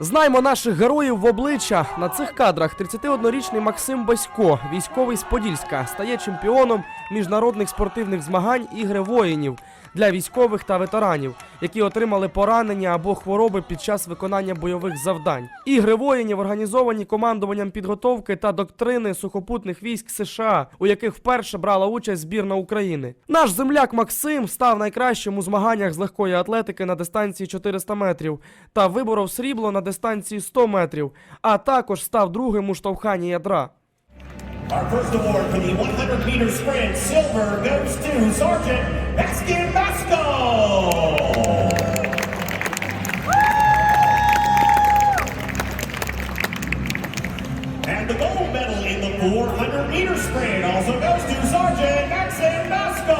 Знаймо наших героїв в обличчя. На цих кадрах 31-річний Максим Басько, військовий з Подільська, стає чемпіоном міжнародних спортивних змагань ігри воїнів для військових та ветеранів, які отримали поранення або хвороби під час виконання бойових завдань. Ігри воїнів організовані командуванням підготовки та доктрини сухопутних військ США, у яких вперше брала участь збірна України. Наш земляк Максим став найкращим у змаганнях з легкої атлетики на дистанції 400 метрів та виборов срібло на дистанції 100 метрів, а також став другим у штовханні ядра. Our first award for the 100 meter sprint, silver goes to Sergeant Baskin Basco. 400 meter sprint also goes to Sergeant Maxim Basco.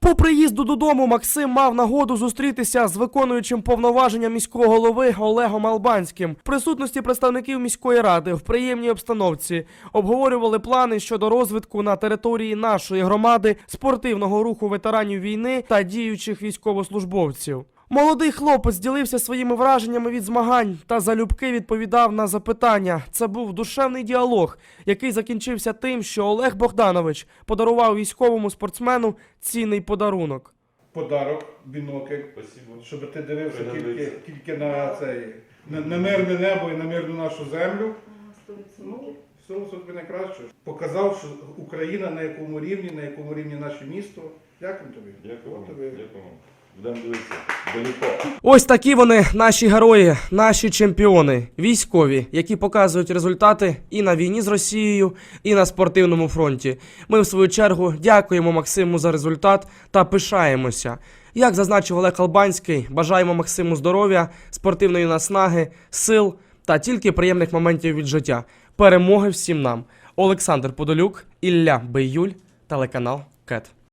По приїзду додому Максим мав нагоду зустрітися з виконуючим повноваження міського голови Олегом Албанським в присутності представників міської ради в приємній обстановці. Обговорювали плани щодо розвитку на території нашої громади спортивного руху ветеранів війни та діючих військовослужбовців. Молодий хлопець ділився своїми враженнями від змагань та залюбки відповідав на запитання. Це був душевний діалог, який закінчився тим, що Олег Богданович подарував військовому спортсмену цінний подарунок. подарок, бінокль, Спасибо. щоб ти дивився тільки, тільки на цей на, на мирне небо і на мирну нашу землю. Ну, всього собі найкраще. Показав, що Україна на якому рівні, на якому рівні наше місто. Дякую тобі. Дякую. Дякую. Ось такі вони наші герої, наші чемпіони, військові, які показують результати і на війні з Росією, і на спортивному фронті. Ми, в свою чергу, дякуємо Максиму за результат та пишаємося. Як зазначив Олег Албанський, бажаємо Максиму здоров'я, спортивної наснаги, сил та тільки приємних моментів від життя. Перемоги всім нам. Олександр Подолюк, Ілля Бейюль, телеканал КЕТ.